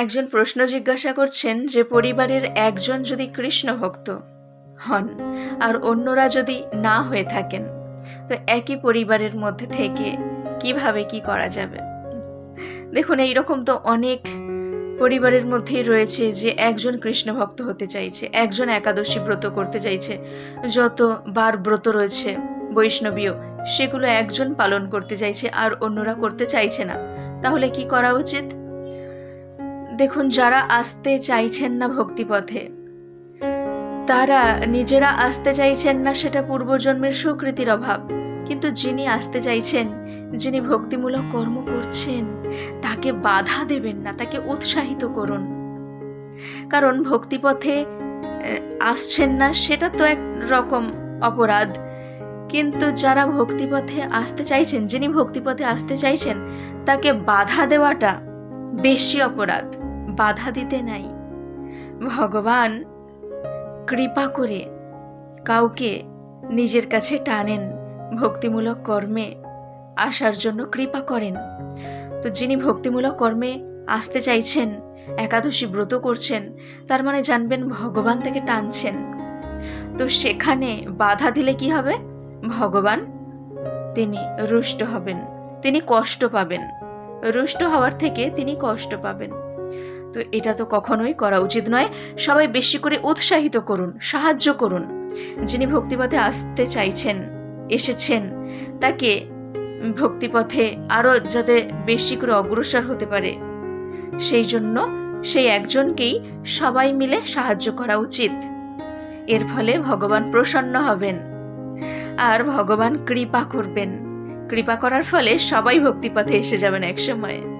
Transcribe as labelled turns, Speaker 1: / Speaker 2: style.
Speaker 1: একজন প্রশ্ন জিজ্ঞাসা করছেন যে পরিবারের একজন যদি কৃষ্ণ ভক্ত হন আর অন্যরা যদি না হয়ে থাকেন, তো একই পরিবারের মধ্যে থেকে কীভাবে কি করা যাবে? দেখুন, এইরকম তো অনেক পরিবারের মধ্যেই রয়েছে যে একজন কৃষ্ণ ভক্ত হতে চাইছে, একজন একাদশী ব্রত করতে চাইছে, যত বার ব্রত রয়েছে, বৈষ্ণবীয়, সেগুলো একজন পালন করতে চাইছে আর অন্যরা করতে চাইছে না। তাহলে কি করা উচিত? দেখুন, যারা আসতে চাইছেন না ভক্তিপথে, তারা নিজেরা আসতে চাইছেন না সেটা পূর্বজন্মের সুকৃতির অভাব। কিন্তু যিনি আসতে চাইছেন, যিনি ভক্তিমূলক কর্ম করছেন, তাকে বাধা দেবেন না, তাকে উৎসাহিত করুন। কারণ ভক্তিপথে আসছেন না সেটা তো এক রকম অপরাধ। কিন্তু যারা ভক্তিপথে আসতে চাইছেন, যিনি ভক্তিপথে আসতে চাইছেন, তাকে বাধা দেওয়াটা বেশি অপরাধ। বাধা দিতে নাই। ভগবান কৃপা করে কাউকে নিজের কাছে টানেন, ভক্তিমূলক কর্মে আসার জন্য কৃপা করেন। তো যিনি ভক্তিমূলক কর্মে আসতে চাইছেন, একাদশী ব্রত করছেন, তার মানে জানবেন ভগবান থেকে টানছেন। তো সেখানে বাধা দিলে কি হবে? ভগবান তিনি রুষ্ট হবেন, তিনি কষ্ট পাবেন। রুষ্ট হওয়ার থেকে তিনি কষ্ট পাবেন। তো এটা তো কখনোই করা উচিত নয়। সবাই বেশি করে উৎসাহিত করুন, সাহায্য করুন। যিনি ভক্তিপথে আসতে চাইছেন, এসেছেন, তাকে ভক্তিপথে আরও যাতে বেশি করে অগ্রসর হতে পারে। সেই জন্য সেই একজনকেই সবাই মিলে সাহায্য করা উচিত। এর ফলে ভগবান প্রসন্ন হবেন আর ভগবান কৃপা করবেন। কৃপা করার ফলে সবাই ভক্তিপথে এসে যাবেন একসময়।